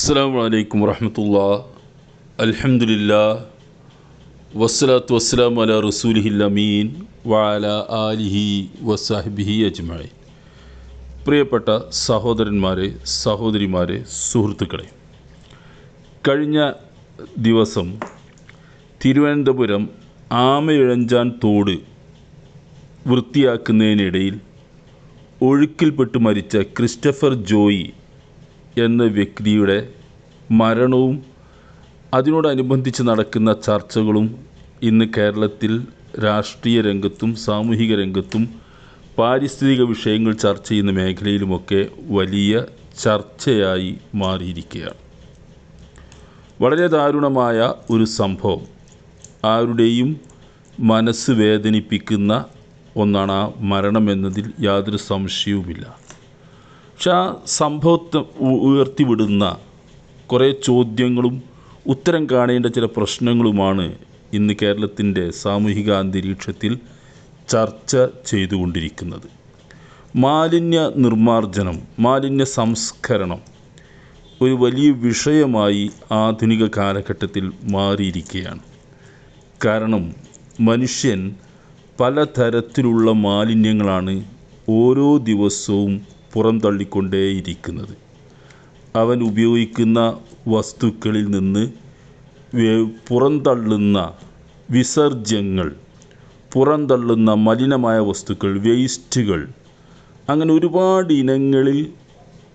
അസ്സാം വലൈക്കും വറഹമത്തുള്ള. അൽഹംദുലില്ലാ. വസ്സലാത്തു വസ്സലാം അല റസൂലിഹില്ലമീൻ വാല ആലിഹി വസാഹിബിഹി അജ്മായി പ്രിയപ്പെട്ട സഹോദരന്മാരെ സഹോദരിമാരെ സുഹൃത്തുക്കളെ കഴിഞ്ഞ ദിവസം തിരുവനന്തപുരം ആമയിഴഞ്ചാൻ തോട് വൃത്തിയാക്കുന്നതിനിടയിൽ ഒഴുക്കിൽപ്പെട്ട് മരിച്ച ക്രിസ്റ്റഫർ ജോയി എന്ന വ്യക്തിയുടെ മരണവും അതിനോടനുബന്ധിച്ച് നടക്കുന്ന ചർച്ചകളും ഇന്ന് കേരളത്തിൽ രാഷ്ട്രീയ രംഗത്തും സാമൂഹിക രംഗത്തും പാരിസ്ഥിതിക വിഷയങ്ങൾ ചർച്ച ചെയ്യുന്ന മേഖലയിലുമൊക്കെ വലിയ ചർച്ചയായി മാറിയിരിക്കുകയാണ്. വളരെ ദാരുണമായ ഒരു സംഭവം. ആരുടെയും മനസ്സ് വേദനിപ്പിക്കുന്ന ഒന്നാണ് ആ മരണമെന്നതിൽ യാതൊരു സംശയവുമില്ല. പക്ഷെ ആ സംഭവത്തെ ഉയർത്തിവിടുന്ന കുറേ ചോദ്യങ്ങളും ഉത്തരം കാണേണ്ട ചില പ്രശ്നങ്ങളുമാണ് ഇന്ന് കേരളത്തിന്റെ സാമൂഹിക അന്തരീക്ഷത്തിൽ ചർച്ച ചെയ്തുകൊണ്ടിരിക്കുന്നത്. മാലിന്യ നിർമ്മാർജനം മാലിന്യ സംസ്കരണം ഒരു വലിയ വിഷയമായി ആധുനിക കാലഘട്ടത്തിൽ മാറിയിരിക്കുകയാണ്. കാരണം മനുഷ്യൻ പലതരത്തിലുള്ള മാലിന്യങ്ങളാണ് ഓരോ ദിവസവും പുറന്തള്ളിക്കൊണ്ടേയിരിക്കുന്നത് അവൻ ഉപയോഗിക്കുന്ന വസ്തുക്കളിൽ നിന്ന് പുറന്തള്ളുന്ന വിസർജ്യങ്ങൾ പുറന്തള്ളുന്ന മലിനമായ വസ്തുക്കൾ വേസ്റ്റുകൾ അങ്ങനെ ഒരുപാട് ഇനങ്ങളിൽ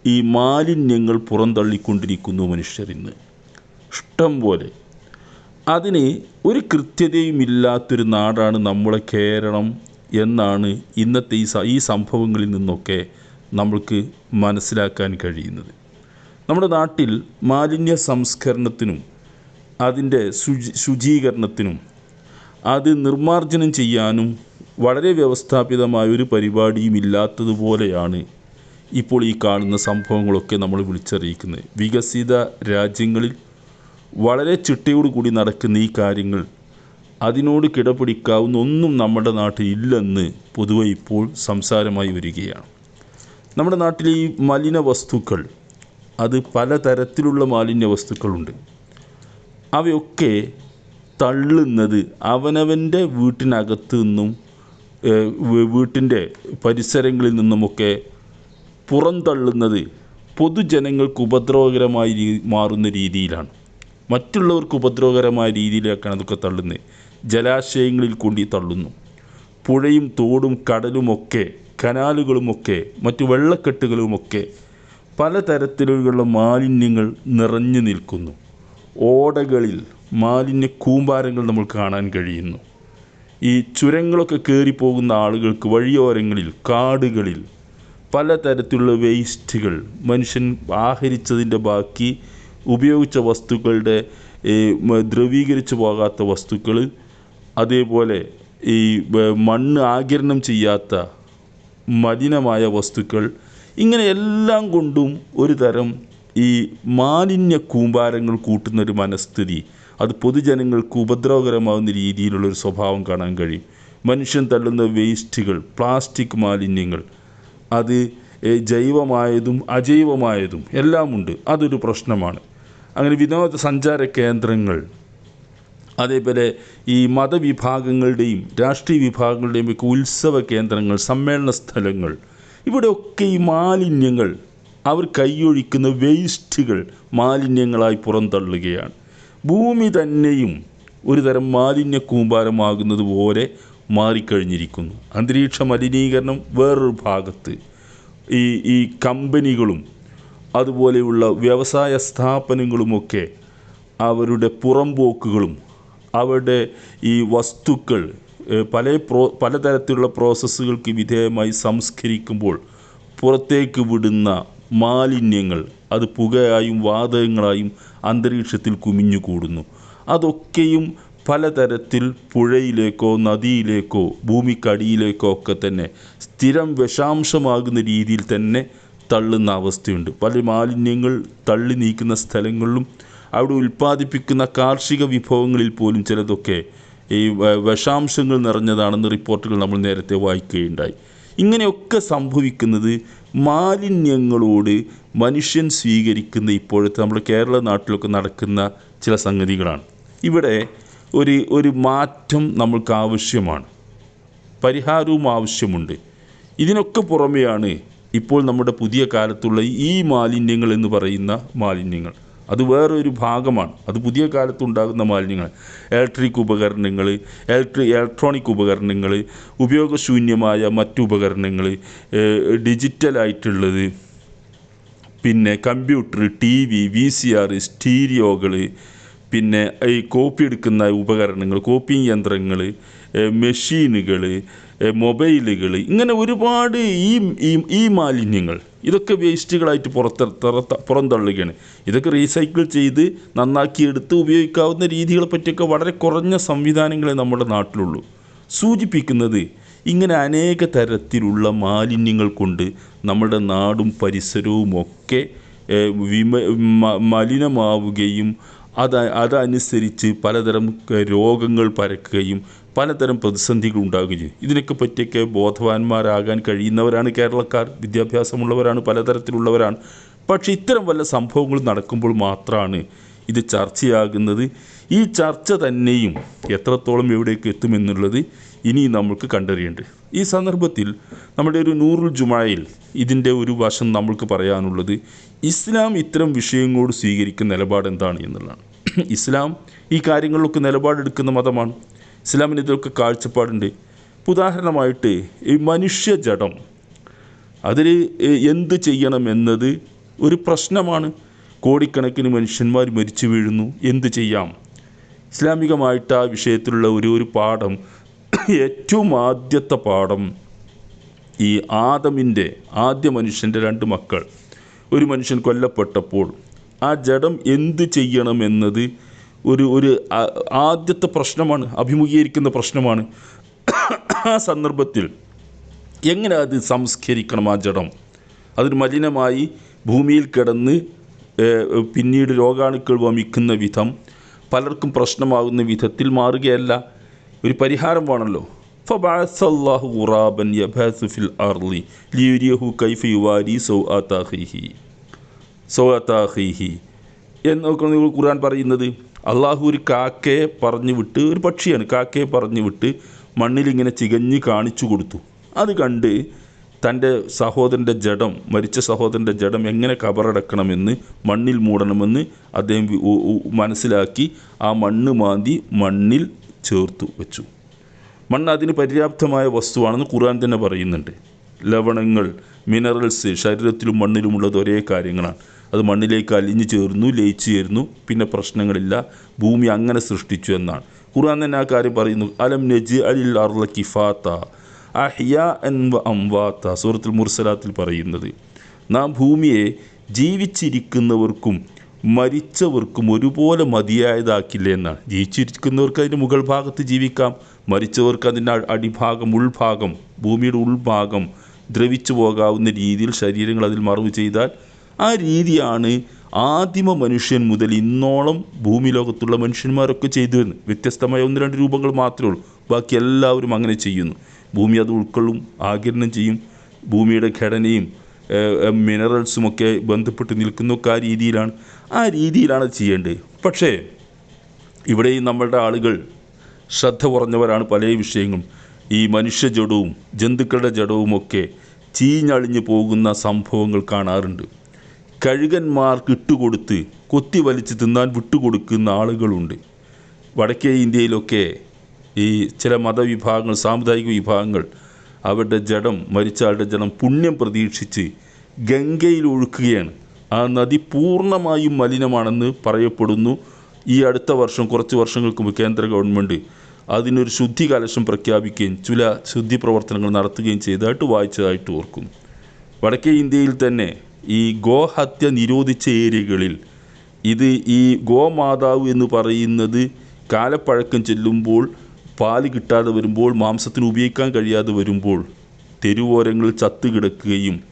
ഈ മാലിന്യങ്ങൾ പുറന്തള്ളിക്കൊണ്ടിരിക്കുന്നു മനുഷ്യരിന്ന് ഇഷ്ടം പോലെ. അതിന് ഒരു കൃത്യതയുമില്ലാത്തൊരു നാടാണ് നമ്മുടെ കേരളം എന്നാണ് ഇന്നത്തെ ഈ ഈ സംഭവങ്ങളിൽ നിന്നൊക്കെ നമ്മൾക്ക് മനസ്സിലാക്കാൻ കഴിയുന്നത്. നമ്മുടെ നാട്ടിൽ മാലിന്യ സംസ്കരണത്തിനും അതിന്റെ ശുചി ശുചീകരണത്തിനും അത് നിർമ്മാർജനം ചെയ്യാനും വളരെ വ്യവസ്ഥാപിതമായ ഒരു പരിപാടിയും ഇല്ലാത്തതുപോലെയാണ് ഇപ്പോൾ ഈ കാണുന്ന സംഭവങ്ങളൊക്കെ നമ്മൾ വിളിച്ചറിയിക്കുന്നത്. വികസിത രാജ്യങ്ങളിൽ വളരെ ചിട്ടയോടുകൂടി നടക്കുന്ന ഈ കാര്യങ്ങൾ അതിനോട് കിടപിടിക്കാവുന്ന ഒന്നും നമ്മുടെ നാട്ടിൽ ഇല്ലെന്ന് പൊതുവെ ഇപ്പോൾ സംസാരമായി വരികയാണ്. നമ്മുടെ നാട്ടിലെ ഈ മലിന വസ്തുക്കൾ അത് പലതരത്തിലുള്ള മാലിന്യ വസ്തുക്കളുണ്ട്. അവയൊക്കെ തള്ളുന്നത് അവനവന്റെ വീട്ടിനകത്തു നിന്നും വീട്ടിന്റെ പരിസരങ്ങളിൽ നിന്നുമൊക്കെ പുറന്തള്ളുന്നത് പൊതുജനങ്ങൾക്ക് ഉപദ്രവകരമായി മാറുന്ന രീതിയിലാണ്. മറ്റുള്ളവർക്ക് ഉപദ്രവകരമായ രീതിയിലേക്കാണ് അതൊക്കെ തള്ളുന്നത്. ജലാശയങ്ങളിൽ കൊണ്ടി തള്ളുന്നു. പുഴയും തോടും കടലുമൊക്കെ കനാലുകളുമൊക്കെ മറ്റു വെള്ളക്കെട്ടുകളുമൊക്കെ പലതരത്തിലുള്ള മാലിന്യങ്ങൾ നിറഞ്ഞു നിൽക്കുന്നു. ഓടകളിൽ മാലിന്യ കൂമ്പാരങ്ങൾ നമ്മൾ കാണാൻ കഴിയുന്നു. ഈ ചുരങ്ങളൊക്കെ കയറിപ്പോകുന്ന ആളുകൾക്ക് വഴിയോരങ്ങളിൽ കാടുകളിൽ പലതരത്തിലുള്ള വേസ്റ്റുകൾ മനുഷ്യൻ ആഹരിച്ചതിന്റെ ബാക്കി ഉപയോഗിച്ച വസ്തുക്കളുടെ ദ്രവീകരിച്ചു പോകാത്ത വസ്തുക്കൾ അതേപോലെ ഈ മണ്ണ് ആകിരണം ചെയ്യാത്ത മലിനമായ വസ്തുക്കൾ. ഇങ്ങനെ എല്ലാം കൊണ്ടും ഒരു തരം ഈ മാലിന്യ കൂമ്പാരങ്ങൾ കൂട്ടുന്നൊരു മനസ്ഥിതി. അത് പൊതുജനങ്ങൾക്ക് ഉപദ്രവകരമാകുന്ന രീതിയിലുള്ള ഒരു സ്വഭാവം കാണാൻ കഴിയും. മനുഷ്യൻ തള്ളുന്ന വേസ്റ്റുകൾ പ്ലാസ്റ്റിക് മാലിന്യങ്ങൾ അത് ജൈവമായതും അജൈവമായതും എല്ലാമുണ്ട്. അതൊരു പ്രശ്നമാണ്. അങ്ങനെ വിനോദസഞ്ചാര കേന്ദ്രങ്ങൾ അതേപോലെ ഈ മതവിഭാഗങ്ങളുടെയും രാഷ്ട്രീയ വിഭാഗങ്ങളുടെയും ഒക്കെ ഉത്സവ കേന്ദ്രങ്ങൾ സമ്മേളന സ്ഥലങ്ങൾ ഇവിടെയൊക്കെ ഈ മാലിന്യങ്ങൾ അവർ കൈയൊഴിക്കുന്ന വേസ്റ്റുകൾ മാലിന്യങ്ങളായി പുറന്തള്ളുകയാണ്. ഭൂമി തന്നെയും ഒരു തരം മാലിന്യ കൂമ്പാരമാകുന്നത് പോലെ മാറിക്കഴിഞ്ഞിരിക്കുന്നു. അന്തരീക്ഷ മലിനീകരണം വേറൊരു ഭാഗത്ത്. ഈ ഈ കമ്പനികളും അതുപോലെയുള്ള വ്യവസായ സ്ഥാപനങ്ങളുമൊക്കെ അവരുടെ പുറംപോക്കുകളും അവരുടെ ഈ വസ്തുക്കൾ പല പ്രോ പലതരത്തിലുള്ള പ്രോസസ്സുകൾക്ക് വിധേയമായി സംസ്കരിക്കുമ്പോൾ പുറത്തേക്ക് വിടുന്ന മാലിന്യങ്ങൾ അത് പുകയായും വാതകങ്ങളായും അന്തരീക്ഷത്തിൽ കുമിഞ്ഞു കൂടുന്നു അതൊക്കെയും പലതരത്തിൽ പുഴയിലേക്കോ നദിയിലേക്കോ ഭൂമിക്കടിയിലേക്കോ ഒക്കെ തന്നെ സ്ഥിരം വിഷാംശമാകുന്ന രീതിയിൽ തന്നെ തള്ളുന്ന അവസ്ഥയുണ്ട്. പല മാലിന്യങ്ങൾ തള്ളി നീക്കുന്ന സ്ഥലങ്ങളിലും അവിടെ ഉൽപ്പാദിപ്പിക്കുന്ന കാർഷിക വിഭവങ്ങളിൽ പോലും ചിലതൊക്കെ ഈ വിഷാംശങ്ങൾ നിറഞ്ഞതാണെന്ന് റിപ്പോർട്ടുകൾ നമ്മൾ നേരത്തെ വായിക്കുകയുണ്ടായി. ഇങ്ങനെയൊക്കെ സംഭവിക്കുന്നത് മാലിന്യങ്ങളോട് മനുഷ്യൻ സ്വീകരിക്കുന്ന ഇപ്പോഴത്തെ നമ്മുടെ കേരള നാട്ടിലൊക്കെ നടക്കുന്ന ചില സംഗതികളാണ്. ഇവിടെ ഒരു ഒരു മാറ്റം നമ്മൾക്ക് ആവശ്യമാണ്. പരിഹാരവും ആവശ്യമുണ്ട്. ഇതിനൊക്കെ പുറമെയാണ് ഇപ്പോൾ നമ്മുടെ പുതിയ കാലത്തുള്ള ഈ മാലിന്യങ്ങൾ എന്ന് പറയുന്ന മാലിന്യങ്ങൾ. അത് വേറൊരു ഭാഗമാണ്. അത് പുതിയ കാലത്തുണ്ടാകുന്ന മാലിന്യങ്ങൾ ഇലക്ട്രിക് ഉപകരണങ്ങൾ ഇലക്ട്രി ഇലക്ട്രോണിക് ഉപകരണങ്ങൾ ഉപയോഗശൂന്യമായ മറ്റു ഉപകരണങ്ങൾ ഡിജിറ്റലായിട്ടുള്ളത്. പിന്നെ computer T V V C R സ്റ്റീരിയോകൾ പിന്നെ ഈ കോപ്പി എടുക്കുന്ന ഉപകരണങ്ങൾ കോപ്പിംഗ് യന്ത്രങ്ങൾ മെഷീനുകൾ മൊബൈലുകൾ ഇങ്ങനെ ഒരുപാട് ഈ ഈ- ഈ മാലിന്യങ്ങൾ. ഇതൊക്കെ വേസ്റ്റുകളായിട്ട് പുറത്ത് പുറത്ത- പുറന്തള്ളുകയാണ് ഇതൊക്കെ റീസൈക്കിൾ ചെയ്ത് നന്നാക്കിയെടുത്ത് ഉപയോഗിക്കാവുന്ന രീതികളെ പറ്റിയൊക്കെ വളരെ കുറഞ്ഞ സംവിധാനങ്ങളെ നമ്മുടെ നാട്ടിലുള്ളൂ. സൂചിപ്പിക്കുന്നത് ഇങ്ങനെ അനേക തരത്തിലുള്ള മാലിന്യങ്ങൾ കൊണ്ട് നമ്മുടെ നാടും പരിസരവും ഒക്കെ വിമ മലിനമാവുകയും അത് അതനുസരിച്ച് പലതരം രോഗങ്ങൾ പരക്കുകയും പലതരം പ്രതിസന്ധികൾ ഉണ്ടാകുകയും ചെയ്യും. ഇതിനൊക്കെ പറ്റിയൊക്കെ ബോധവാന്മാരാകാൻ കഴിയുന്നവരാണ് കേരളക്കാർ വിദ്യാഭ്യാസമുള്ളവരാണ് പലതരത്തിലുള്ളവരാണ്. പക്ഷേ ഇത്തരം വല്ല സംഭവങ്ങൾ നടക്കുമ്പോൾ മാത്രമാണ് ഇത് ചർച്ചയാകുന്നത്. ഈ ചർച്ച തന്നെയും എത്രത്തോളം എവിടേക്ക് എത്തുമെന്നുള്ളത് ഇനി നമ്മൾക്ക് കണ്ടറിയേണ്ടത്. ഈ സന്ദർഭത്തിൽ നമ്മുടെ ഒരു നൂറുൽ ജുമായിൽ ഇതിന്റെ ഒരു വശം നമ്മൾക്ക് പറയാനുള്ളത് ഇസ്ലാം ഇത്തരം വിഷയങ്ങളോട് സ്വീകരിക്കുന്ന നിലപാട് എന്താണ് എന്നുള്ളതാണ്. ഇസ്ലാം ഈ കാര്യങ്ങളിലൊക്കെ നിലപാടെടുക്കുന്ന മതമാണ്. ഇസ്ലാമിന് ഇതിലൊക്കെ കാഴ്ചപ്പാടുണ്ട്. ഉദാഹരണമായിട്ട് ഈ മനുഷ്യ ജഡം അതിൽ എന്ത് ചെയ്യണം എന്നത് ഒരു പ്രശ്നമാണ്. കോടിക്കണക്കിന് മനുഷ്യന്മാർ മരിച്ചു വീഴുന്നു. എന്ത് ചെയ്യാം? ഇസ്ലാമികമായിട്ട് ആ വിഷയത്തിലുള്ള ഒരു ഒരു പാഠം ഏറ്റവും ആദ്യത്തെ പാഠം ഈ ആദമിന്റെ ആദ്യ മനുഷ്യന്റെ രണ്ട് മക്കൾ. ഒരു മനുഷ്യൻ കൊല്ലപ്പെട്ടപ്പോൾ ആ ജഡം എന്ത് ചെയ്യണം എന്നത് ഒരു ഒരു ആദ്യത്തെ പ്രശ്നമാണ് അഭിമുഖീകരിക്കുന്ന പ്രശ്നമാണ്. ആ സന്ദർഭത്തിൽ എങ്ങനെ അത് സംസ്കരിക്കണം ആ ജഡം? അതൊരു മലിനമായി ഭൂമിയിൽ കിടന്ന് പിന്നീട് രോഗാണുക്കൾ വമിക്കുന്ന വിധം പലർക്കും പ്രശ്നമാകുന്ന വിധത്തിൽ മാറുകയല്ല. ഒരു പരിഹാരം വേണമല്ലോ. ഫബഅസല്ലാഹു ഖുറാബൻ യബഅസു ഫിൽ അർളി ലിയുരിയഹു കൈഫ എന്നൊക്കെ ഖുർആൻ പറയുന്നത്. അള്ളാഹു ഒരു കാക്കയെ പറഞ്ഞു വിട്ട് ഒരു പക്ഷിയാണ് കാക്കയെ പറഞ്ഞു വിട്ട് മണ്ണിലിങ്ങനെ ചികഞ്ഞ് കാണിച്ചു കൊടുത്തു. അത് കണ്ട് തന്റെ സഹോദരന്റെ ജഡം മരിച്ച സഹോദരന്റെ ജഡം എങ്ങനെ കബറടക്കണമെന്ന് മണ്ണിൽ മൂടണമെന്ന് അദ്ദേഹം മനസ്സിലാക്കി ആ മണ്ണ് മാന്തി മണ്ണിൽ ചേർത്തു വെച്ചു. മണ്ണ് അതിന് പര്യാപ്തമായ വസ്തുവാണെന്ന് ഖുർആൻ തന്നെ പറയുന്നുണ്ട്. ലവണങ്ങൾ മിനറൽസ് ശരീരത്തിലും മണ്ണിലുമുള്ളത് ഒരേ കാര്യങ്ങളാണ്. അത് മണ്ണിലേക്ക് അലിഞ്ഞു ചേർന്നു ലയിച്ചു ചേർന്നു. പിന്നെ പ്രശ്നങ്ങളില്ല. ഭൂമി അങ്ങനെ സൃഷ്ടിച്ചു എന്നാണ്. ഖുർആൻ തന്നെ ആ കാര്യം പറയുന്നു. അലം നജ് അലിൽ അർല കിഫാത്ത അഹിയ എൻ അംവാത്ത. സൂറത്തുൽ മുർസലാത്തിൽ പറയുന്നത്. നാം ഭൂമിയെ ജീവിച്ചിരിക്കുന്നവർക്കും മരിച്ചവർക്കും ഒരുപോലെ മതിയായതാക്കില്ല എന്നാണ്. ജീവിച്ചിരിക്കുന്നവർക്ക് അതിന്റെ മുകൾ ഭാഗത്ത് ജീവിക്കാം. മരിച്ചവർക്ക് അതിന്റെ അടിഭാഗം ഉൾഭാഗം ഭൂമിയുടെ ഉൾഭാഗം ദ്രവിച്ചു പോകാവുന്ന രീതിയിൽ ശരീരങ്ങൾ അതിൽ മറവ് ചെയ്താൽ ആ രീതിയാണ് ആദിമ മനുഷ്യൻ മുതൽ ഇന്നോളം ഭൂമി ലോകത്തുള്ള മനുഷ്യന്മാരൊക്കെ ചെയ്തു വരുന്നത് വ്യത്യസ്തമായ ഒന്ന് രണ്ട് രൂപങ്ങൾ മാത്രമേ ഉള്ളൂ. ബാക്കി എല്ലാവരും അങ്ങനെ ചെയ്യുന്നു. ഭൂമി അത് ഉൾക്കൊള്ളും ആകിരണം ചെയ്യും. ഭൂമിയുടെ ഘടനയും മിനറൽസുമൊക്കെ ബന്ധപ്പെട്ട് നിൽക്കുന്നൊക്കെ ആ രീതിയിലാണ്. ആ രീതിയിലാണ് ചെയ്യേണ്ടത്. പക്ഷേ ഇവിടെയും നമ്മളുടെ ആളുകൾ ശ്രദ്ധ കുറഞ്ഞവരാണ് പല വിഷയങ്ങളും. ഈ മനുഷ്യ ജഡവും ജന്തുക്കളുടെ ജഡവും ഒക്കെ ചീഞ്ഞളിഞ്ഞു പോകുന്ന സംഭവങ്ങൾ കാണാറുണ്ട്. കഴുകന്മാർക്ക് ഇട്ടുകൊടുത്ത് കൊത്തി വലിച്ച് തിന്നാൻ വിട്ടുകൊടുക്കുന്ന ആളുകളുണ്ട്. വടക്കേ ഇന്ത്യയിലൊക്കെ ഈ ചില മതവിഭാഗങ്ങൾ സാമുദായിക വിഭാഗങ്ങൾ അവരുടെ ജഡം മരിച്ച ആളുടെ ജഡം പുണ്യം പ്രതീക്ഷിച്ച് ഗംഗയിൽ ഒഴുക്കുകയാണ്. ആ നദി പൂർണമായും മലിനമാണെന്ന് പറയപ്പെടുന്നു. ഈ അടുത്ത വർഷം കുറച്ച് വർഷങ്ങൾക്ക് മുമ്പ് കേന്ദ്ര ഗവൺമെന്റ് അതിനൊരു ശുദ്ധി കലശം പ്രഖ്യാപിക്കുകയും ചില ശുദ്ധി പ്രവർത്തനങ്ങൾ നടത്തുകയും ചെയ്തതായിട്ട് വായിച്ചതായിട്ട് ഓർക്കുന്നു. വടക്കേ ഇന്ത്യയിൽ തന്നെ ഈ ഗോഹത്യ നിരോധിച്ച ഏരിയകളിൽ. ഇത് ഈ ഗോമാതാവ് എന്ന് പറയുന്നത് കാലപ്പഴക്കം ചെല്ലുമ്പോൾ പാൽ കിട്ടാതെ വരുമ്പോൾ മാംസത്തിന് ഉപയോഗിക്കാൻ കഴിയാതെ വരുമ്പോൾ തെരുവോരങ്ങളിൽ ചത്തുകിടക്കുകയും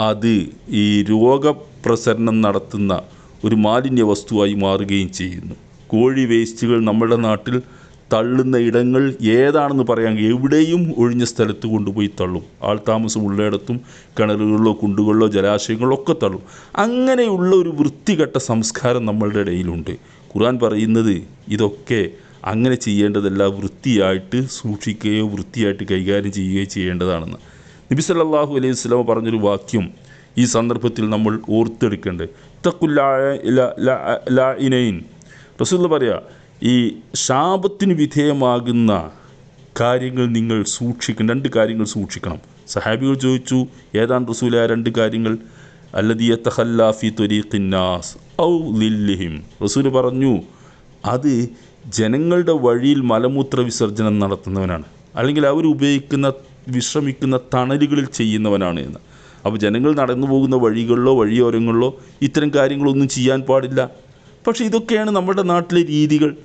അത് ഈ രോഗപ്രസരണം നടത്തുന്ന ഒരു മാലിന്യ വസ്തുവായി മാറുകയും ചെയ്യുന്നു. കോഴി വേസ്റ്റുകൾ നമ്മുടെ നാട്ടിൽ തള്ളുന്ന ഇടങ്ങൾ ഏതാണെന്ന് പറയാൻ എവിടെയും ഒഴിഞ്ഞ സ്ഥലത്ത് കൊണ്ടുപോയി തള്ളും. ആൾ താമസം ഉള്ളയിടത്തും കിണറുകളിലോ കുണ്ടുകളിലോ ജലാശയങ്ങളിലോ ഒക്കെ തള്ളും. അങ്ങനെയുള്ള ഒരു വൃത്തികെട്ട സംസ്കാരം നമ്മളുടെ ഇടയിലുണ്ട്. ഖുർആൻ പറയുന്നത് ഇതൊക്കെ അങ്ങനെ ചെയ്യേണ്ടതല്ല വൃത്തിയായിട്ട് സൂക്ഷിക്കുകയോ വൃത്തിയായിട്ട് കൈകാര്യം ചെയ്യുകയോ ചെയ്യേണ്ടതാണെന്ന്. നബി സല്ലല്ലാഹു അലൈഹി വസല്ലം പറഞ്ഞൊരു വാക്യം ഈ സന്ദർഭത്തിൽ നമ്മൾ ഓർത്തെടുക്കേണ്ടത്. തക്കുല്ലായിനൈൻ റസൂൽ പറയാ ഈ ശാപത്തിന് വിധേയമാകുന്ന കാര്യങ്ങൾ നിങ്ങൾ സൂക്ഷിക്കണം. രണ്ട് കാര്യങ്ങൾ സൂക്ഷിക്കണം. സഹാബികൾ ചോദിച്ചു ഏതാണ് റസൂല രണ്ട് കാര്യങ്ങൾ? അല്ലദിയ തഹല്ലാഫി തൊരീഖിന്നാസ് ഔ ലില്ലിഹിം. റസൂൽ പറഞ്ഞു അത് ജനങ്ങളുടെ വഴിയിൽ മലമൂത്ര വിസർജനം നടത്തുന്നവനാണ്. അല്ലെങ്കിൽ അവർ ഉപയോഗിക്കുന്ന വിശ്രമിക്കുന്ന തണലുകളിൽ ചെയ്യുന്നവനാണ് എന്ന്. അപ്പോൾ ജനങ്ങൾ നടന്നു പോകുന്ന വഴികളിലോ വഴിയോരങ്ങളിലോ ഇത്തരം കാര്യങ്ങളൊന്നും ചെയ്യാൻ പാടില്ല. പക്ഷേ ഇതൊക്കെയാണ് നമ്മുടെ നാട്ടിലെ രീതികൾ.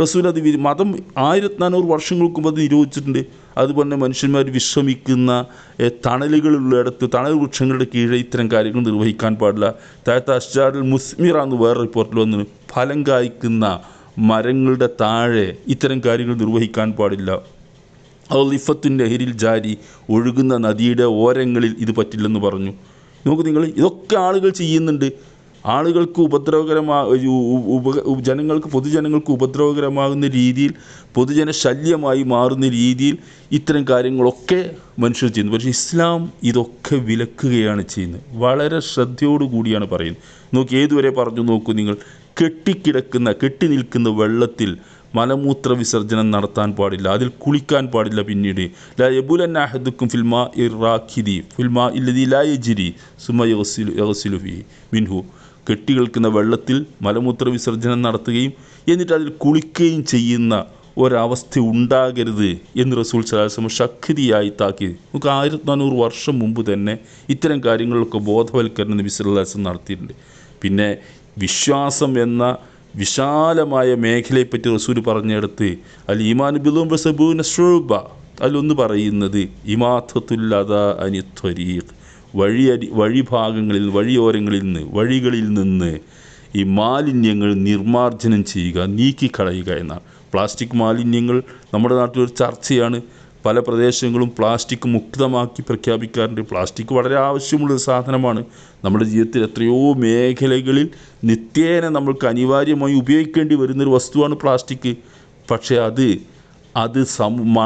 റസൂൽ അത് മതം ആയിരത്തി നാനൂറ് വർഷങ്ങൾക്ക് മുമ്പ് അത് നിരോധിച്ചിട്ടുണ്ട്. അതുപോലെ മനുഷ്യന്മാർ വിശ്രമിക്കുന്ന എ, തണലുകളുള്ളിടത്ത് തണൽ വൃക്ഷങ്ങളുടെ കീഴെ ഇത്തരം കാര്യങ്ങൾ നിർവഹിക്കാൻ പാടില്ല. താഴത്തെ അഷ്ജാറിൽ മുസ്മിറ എന്ന് വേറെ റിപ്പോർട്ടിൽ വന്നു. ഫലം കായ്ക്കുന്ന മരങ്ങളുടെ താഴെ ഇത്തരം കാര്യങ്ങൾ നിർവഹിക്കാൻ പാടില്ല. ലിഫത്തുൻ നെഹരിൽ ജാരി ഒഴുകുന്ന നദിയുടെ ഓരങ്ങളിൽ ഇത് പറ്റില്ലെന്ന് പറഞ്ഞു. നോക്ക് നിങ്ങൾ ഇതൊക്കെ ആളുകൾ ചെയ്യുന്നുണ്ട്. ആളുകൾക്ക് ഉപദ്രവകരമാ ഉ- ഉ- ഉപ- ജനങ്ങൾക്ക് പൊതുജനങ്ങൾക്ക് ഉപദ്രവകരമാകുന്ന രീതിയിൽ പൊതുജന ശല്യമായി മാറുന്ന രീതിയിൽ ഇത്തരം കാര്യങ്ങളൊക്കെ മനുഷ്യർ ചെയ്യുന്നു. പക്ഷേ ഇസ്ലാം ഇതൊക്കെ വിലക്കുകയാണ് ചെയ്യുന്നത്. വളരെ ശ്രദ്ധയോടുകൂടിയാണ് പറയുന്നത്. നോക്കി ഏതുവരെ പറഞ്ഞു നോക്കൂ നിങ്ങൾ? കെട്ടിക്കിടക്കുന്ന കെട്ടി നിൽക്കുന്ന വെള്ളത്തിൽ മലമൂത്ര വിസർജനം നടത്താൻ പാടില്ല. അതിൽ കുളിക്കാൻ പാടില്ല പിന്നീട്. ലാ യബുലൻ അഹദുക്കും ഫിൽമാ ഇറാഖിദി ഫിൽമാ ഇല്ലതി ലാ യജിരി സുമ ഫീ മിൻഹു. കെട്ടി നിൽക്കുന്ന വെള്ളത്തിൽ മലമൂത്ര വിസർജനം നടത്തുകയും എന്നിട്ട് അതിൽ കുളിക്കുകയും ചെയ്യുന്ന ഒരവസ്ഥ ഉണ്ടാകരുത് എന്ന് റസൂൽ സലാഹുസ്ലം ശക്തിയായി താക്കി. നമുക്ക് ആയിരത്തി നാനൂറ് വർഷം മുമ്പ് തന്നെ ഇത്തരം കാര്യങ്ങളിലൊക്കെ ബോധവൽക്കരണം നബി സല്ലാസം നടത്തിയിട്ടുണ്ട്. പിന്നെ വിശ്വാസം എന്ന വിശാലമായ മേഖലയെപ്പറ്റി റസൂൽ പറഞ്ഞെടുത്ത് അൽ ഈമാൻ ബിലും ബസബൂന ഷുബ അതിലൊന്ന് പറയുന്നത് ഇമാഥത്തുല്ലത അനിത്വരീഖ് വഴി അരി വഴിഭാഗങ്ങളിൽ വഴിയോരങ്ങളിൽ നിന്ന് വഴികളിൽ നിന്ന് ഈ മാലിന്യങ്ങൾ നിർമ്മാർജനം ചെയ്യുക നീക്കിക്കളയുക എന്നാണ്. പ്ലാസ്റ്റിക് മാലിന്യങ്ങൾ നമ്മുടെ നാട്ടിൽ ഒരു ചർച്ചയാണ്. പല പ്രദേശങ്ങളും പ്ലാസ്റ്റിക് മുക്തമാക്കി പ്രഖ്യാപിക്കാറുണ്ട്. പ്ലാസ്റ്റിക് വളരെ ആവശ്യമുള്ളൊരു സാധനമാണ്. നമ്മുടെ ജീവിതത്തിൽ എത്രയോ മേഖലകളിൽ നിത്യേന നമ്മൾക്ക് അനിവാര്യമായി ഉപയോഗിക്കേണ്ടി വരുന്നൊരു വസ്തുവാണ് പ്ലാസ്റ്റിക്. പക്ഷേ അത് അത്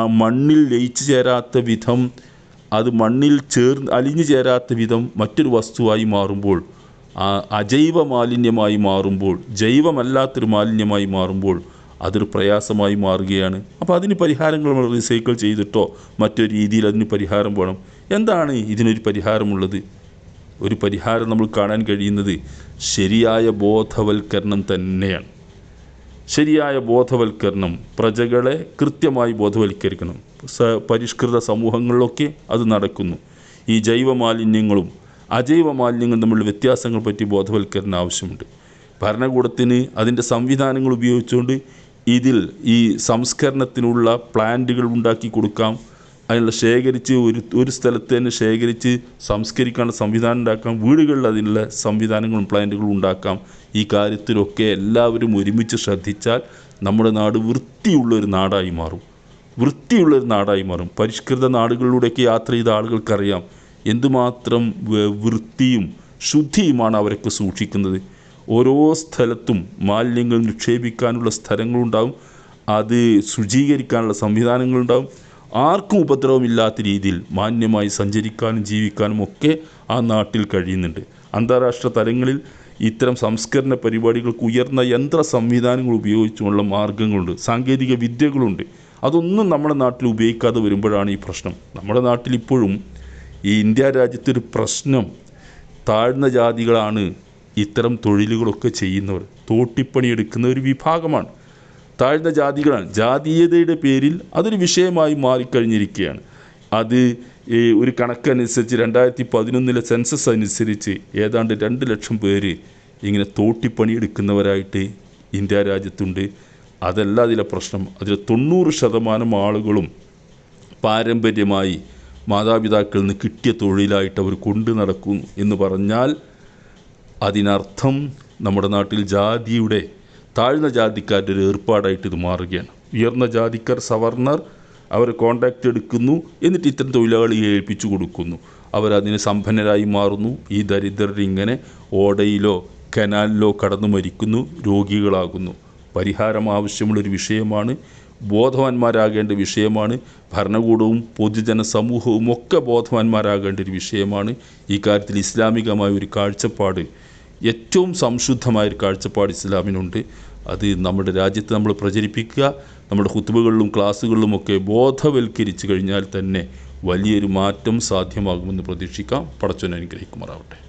മണ്ണിൽ ലയിച്ചു ചേരാത്ത വിധം അത് മണ്ണിൽ ചേർന്ന് അലിഞ്ഞു ചേരാത്ത വിധം മറ്റൊരു വസ്തുവായി മാറുമ്പോൾ അജൈവ മാലിന്യമായി മാറുമ്പോൾ ജൈവമല്ലാത്തൊരു മാലിന്യമായി മാറുമ്പോൾ അതൊരു പ്രയാസമായി മാറുകയാണ്. അപ്പോൾ അതിന് പരിഹാരങ്ങൾ റീസൈക്കിൾ ചെയ്തിട്ടോ മറ്റൊരു രീതിയിൽ അതിന് പരിഹാരം വേണം. എന്താണ് ഇതിനൊരു പരിഹാരമുള്ളത്? ഒരു പരിഹാരം നമ്മൾ കാണാൻ കഴിയുന്നത് ശരിയായ ബോധവൽക്കരണം തന്നെയാണ്. ശരിയായ ബോധവൽക്കരണം പ്രജകളെ കൃത്യമായി ബോധവൽക്കരിക്കണം. പരിഷ്കൃത സമൂഹങ്ങളിലൊക്കെ അത് നടക്കുന്നു. ഈ ജൈവ മാലിന്യങ്ങളും അജൈവ മാലിന്യങ്ങളും തമ്മിലുള്ള വ്യത്യാസങ്ങൾ പറ്റി ബോധവൽക്കരണം ആവശ്യമുണ്ട്. ഭരണകൂടത്തിന് അതിന്റെ സംവിധാനങ്ങൾ ഉപയോഗിച്ചുകൊണ്ട് ഇതിൽ ഈ സംസ്കരണത്തിനുള്ള പ്ലാന്റുകൾ ഉണ്ടാക്കി കൊടുക്കാം. അതിനുള്ള ശേഖരിച്ച് ഒരു ഒരു സ്ഥലത്ത് തന്നെ ശേഖരിച്ച് സംസ്കരിക്കാനുള്ള സംവിധാനം ഉണ്ടാക്കാം. വീടുകളിൽ അതിനുള്ള സംവിധാനങ്ങളും പ്ലാന്റുകളും ഉണ്ടാക്കാം. ഈ കാര്യത്തിലൊക്കെ എല്ലാവരും ഒരുമിച്ച് ശ്രദ്ധിച്ചാൽ നമ്മുടെ നാട് വൃത്തിയുള്ളൊരു നാടായി മാറും. വൃത്തിയുള്ളൊരു നാടായി മാറും. പരിഷ്കൃത നാടുകളിലൂടെയൊക്കെ യാത്ര ചെയ്ത ആളുകൾക്കറിയാം എന്തുമാത്രം വൃത്തിയും ശുദ്ധിയുമാണ് അവരൊക്കെ സൂക്ഷിക്കുന്നത്. ഓരോ സ്ഥലത്തും മാലിന്യങ്ങൾ നിക്ഷേപിക്കാനുള്ള സ്ഥലങ്ങളുണ്ടാവും. അത് ശുചീകരിക്കാനുള്ള സംവിധാനങ്ങളുണ്ടാവും. ആർക്കും ഉപദ്രവമില്ലാത്ത രീതിയിൽ മാന്യമായി സഞ്ചരിക്കാനും ജീവിക്കാനും ഒക്കെ ആ നാട്ടിൽ കഴിയുന്നുണ്ട്. അന്താരാഷ്ട്ര തലങ്ങളിൽ ഇത്തരം സംസ്കരണ പരിപാടികൾക്ക് ഉയർന്ന യന്ത്ര സംവിധാനങ്ങൾ ഉപയോഗിച്ചുള്ള മാർഗങ്ങളുണ്ട് സാങ്കേതിക വിദ്യകളുണ്ട്. അതൊന്നും നമ്മുടെ നാട്ടിൽ ഉപയോഗിക്കാതെ വരുമ്പോഴാണ് ഈ പ്രശ്നം. നമ്മുടെ നാട്ടിൽ ഇപ്പോഴും ഈ ഇന്ത്യ രാജ്യത്തൊരു പ്രശ്നം. താഴ്ന്ന ജാതികളാണ് ഇത്തരം തൊഴിലുകളൊക്കെ ചെയ്യുന്നവർ. തോട്ടിപ്പണിയെടുക്കുന്ന ഒരു വിഭാഗമാണ്. താഴ്ന്ന ജാതികളാണ്. ജാതീയതയുടെ പേരിൽ അതൊരു വിഷയമായി മാറിക്കഴിഞ്ഞിരിക്കുകയാണ്. അത് ഈ ഒരു കണക്കനുസരിച്ച് രണ്ടായിരത്തി പതിനൊന്നിലെ സെൻസസ് അനുസരിച്ച് ഏതാണ്ട് രണ്ട് ലക്ഷം പേര് ഇങ്ങനെ തോട്ടിപ്പണിയെടുക്കുന്നവരായിട്ട് ഇന്ത്യ രാജ്യത്തുണ്ട്. അതല്ല അതിലെ പ്രശ്നം. അതിൽ തൊണ്ണൂറ് ശതമാനം ആളുകളും പാരമ്പര്യമായി മാതാപിതാക്കളിൽ നിന്ന് കിട്ടിയ തൊഴിലായിട്ട് അവർ കൊണ്ടു നടക്കും എന്ന് പറഞ്ഞാൽ അതിനർത്ഥം നമ്മുടെ നാട്ടിൽ ജാതിയുടെ താഴ്ന്ന ജാതിക്കാരുടെ ഒരു ഏർപ്പാടായിട്ട് ഇത് മാറുകയാണ്. ഉയർന്ന ജാതിക്കാർ സവർണർ അവർ കോണ്ടാക്റ്റ് എടുക്കുന്നു. എന്നിട്ട് ഇത്തരം തൊഴിലാളിയെ ഏൽപ്പിച്ചു കൊടുക്കുന്നു. അവരതിന് സമ്പന്നരായി മാറുന്നു. ഈ ദരിദ്രർ ഇങ്ങനെ ഓടയിലോ കനാലിലോ കടന്നു മരിക്കുന്നു. രോഗികളാകുന്നു. പരിഹാരം ആവശ്യമുള്ളൊരു വിഷയമാണ്. ബോധവാന്മാരാകേണ്ട വിഷയമാണ്. ഭരണകൂടവും പൊതുജന സമൂഹവും ഒക്കെ ബോധവാന്മാരാകേണ്ട ഒരു വിഷയമാണ്. ഈ കാര്യത്തിൽ ഇസ്ലാമികമായ ഒരു കാഴ്ചപ്പാട് ഏറ്റവും സംശുദ്ധമായ ഒരു കാഴ്ചപ്പാട് ഇസ്ലാമിനുണ്ട്. അത് നമ്മുടെ രാജ്യത്ത് നമ്മൾ പ്രചരിപ്പിക്കുക നമ്മുടെ ഹുത്തുബകളിലും ക്ലാസ്സുകളിലുമൊക്കെ ബോധവൽക്കരിച്ചു കഴിഞ്ഞാൽ തന്നെ വലിയൊരു മാറ്റം സാധ്യമാകുമെന്ന് പ്രതീക്ഷിക്കാം. പടച്ചോൻ അനുഗ്രഹിക്കുമാറാവട്ടെ.